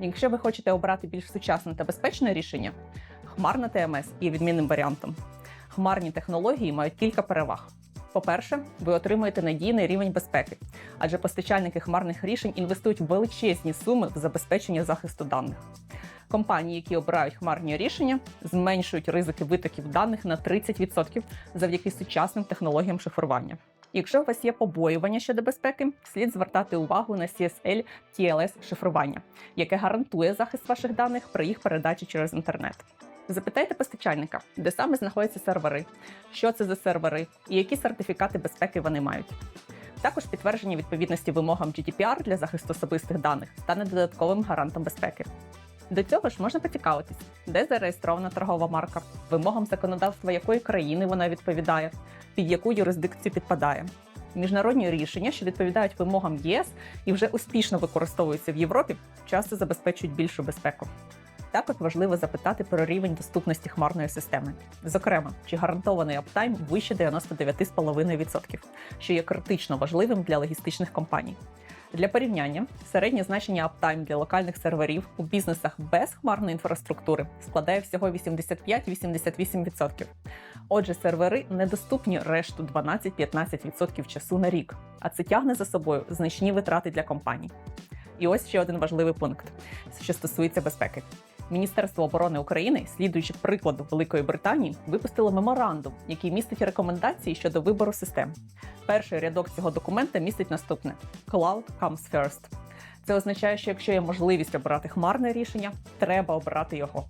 Якщо ви хочете обрати більш сучасне та безпечне рішення, хмарна ТМС є відмінним варіантом. Хмарні технології мають кілька переваг. По-перше, ви отримуєте надійний рівень безпеки, адже постачальники хмарних рішень інвестують величезні суми в забезпечення захисту даних. Компанії, які обирають хмарні рішення, зменшують ризики витоків даних на 30% завдяки сучасним технологіям шифрування. Якщо у вас є побоювання щодо безпеки, слід звертати увагу на CSL TLS шифрування, яке гарантує захист ваших даних при їх передачі через інтернет. Запитайте постачальника, де саме знаходяться сервери, що це за сервери і які сертифікати безпеки вони мають. Також підтвердження відповідності вимогам GDPR для захисту особистих даних стане додатковим гарантом безпеки. До цього ж можна поцікавитись, де зареєстрована торгова марка, вимогам законодавства якої країни вона відповідає, під яку юрисдикцію підпадає. Міжнародні рішення, що відповідають вимогам ЄС і вже успішно використовуються в Європі, часто забезпечують більшу безпеку. Також важливо запитати про рівень доступності хмарної системи. Зокрема, чи гарантований аптайм вище 99,5%, що є критично важливим для логістичних компаній. Для порівняння, середнє значення аптайм для локальних серверів у бізнесах без хмарної інфраструктури складає всього 85-88%. Отже, сервери недоступні решту 12-15% часу на рік, а це тягне за собою значні витрати для компаній. І ось ще один важливий пункт, що стосується безпеки. Міністерство оборони України, слідуючи прикладу Великої Британії, випустило меморандум, який містить рекомендації щодо вибору систем. Перший рядок цього документа містить наступне: Cloud comes first. Це означає, що якщо є можливість обрати хмарне рішення, треба обрати його.